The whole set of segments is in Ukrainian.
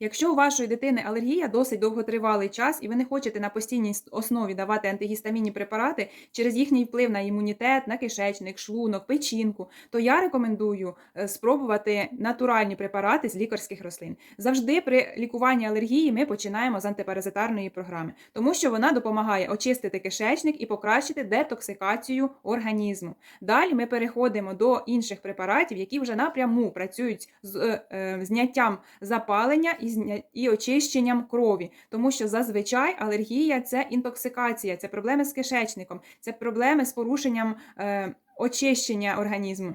Якщо у вашої дитини алергія досить довготривалий час, і ви не хочете на постійній основі давати антигістамінні препарати через їхній вплив на імунітет, на кишечник, шлунок, печінку, то я рекомендую е, спробувати натуральні препарати з лікарських рослин. Завжди при лікуванні алергії ми починаємо з антипаразитарної програми, тому що вона допомагає очистити кишечник і покращити детоксикацію організму. Далі ми переходимо до інших препаратів, які вже напряму працюють з е, е, зняттям запалення. І очищенням крові, тому що зазвичай алергія це інтоксикація, це проблеми з кишечником, це проблеми з порушенням е, очищення організму.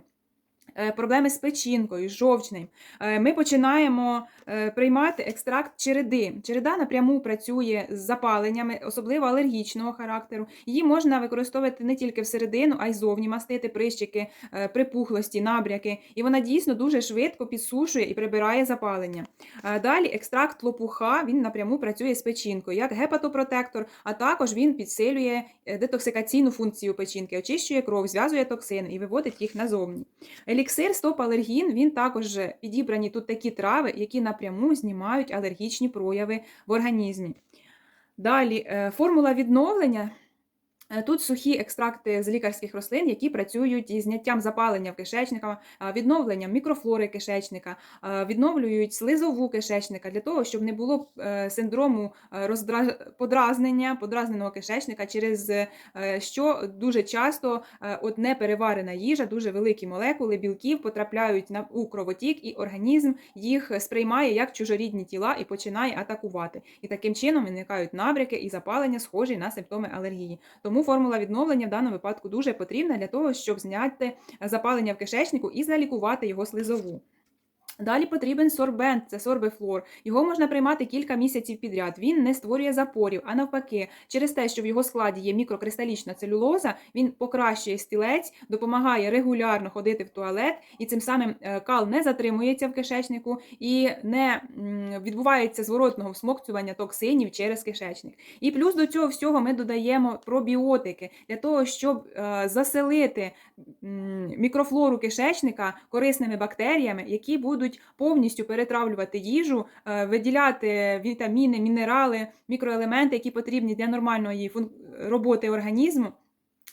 Е, Проблеми з печінкою, з жовчним. Е, Ми починаємо е, приймати екстракт череди. Череда напряму працює з запаленнями, особливо алергічного характеру. Її можна використовувати не тільки всередину, а й зовні мастити прищики, припухлості, набряки. І вона дійсно дуже швидко підсушує і прибирає запалення. Далі екстракт лопуха він напряму працює з печінкою, як гепатопротектор, а також він підсилює детоксикаційну функцію печінки, очищує кров, зв'язує токсини і виводить їх назовні. Еліксир стоп-алергін він також підібрані тут такі трави, які напряму знімають алергічні прояви в організмі. Далі е, формула відновлення. Е, Тут сухі екстракти з лікарських рослин, які працюють із зняттям запалення в кишечника, відновленням мікрофлори кишечника, відновлюють слизову кишечника для того, щоб не було е, синдрому е, роздра- подразнення, подразненого кишечника, через е, що дуже часто е, от непереварена їжа, дуже великі молекули білків потрапляють на у кровотік, і організм їх сприймає як чужорідні тіла і починає атакувати. І таким чином виникають набряки і запалення, схожі на симптоми алергії. Тому формула відновлення в даному випадку дуже потрібна для того, щоб зняти запалення в кишечнику і залікувати його слизову. Далі потрібен сорбент, це сорбифлор. Його можна приймати кілька місяців підряд. Він не створює запорів, а навпаки, через те, що в його складі є мікрокристалічна целюлоза, він покращує стілець, допомагає регулярно ходити в туалет, і цим самим е, кал не затримується в кишечнику і не відбувається зворотного всмокцювання токсинів через кишечник. І плюс до цього всього ми додаємо пробіотики для того, щоб е, заселити мікрофлору кишечника корисними бактеріями, які будуть повністю перетравлювати їжу, е, виділяти вітаміни, мінерали, мікроелементи, які потрібні для нормальної роботи організму.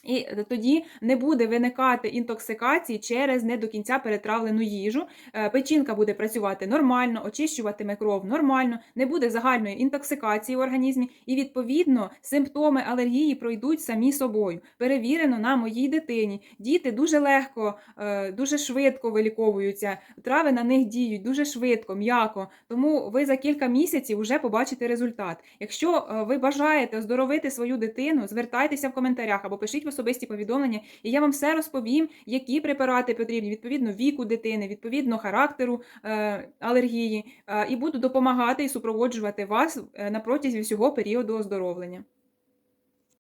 І тоді не буде виникати інтоксикації через не до кінця перетравлену їжу. Е, Печінка буде працювати нормально, очищуватиме кров нормально, не буде загальної інтоксикації в організмі, і відповідно симптоми алергії пройдуть самі собою. Перевірено на моїй дитині. Діти дуже легко, е, дуже швидко виліковуються. Трави на них діють дуже швидко, м'яко. Тому ви за кілька місяців вже побачите результат. Якщо е, ви бажаєте оздоровити свою дитину, звертайтеся в коментарях або пишіть особисті повідомлення, і я вам все розповім, які препарати потрібні відповідно віку дитини, відповідно характеру е, алергії, е, і буду допомагати і супроводжувати вас е, на протязі всього періоду оздоровлення.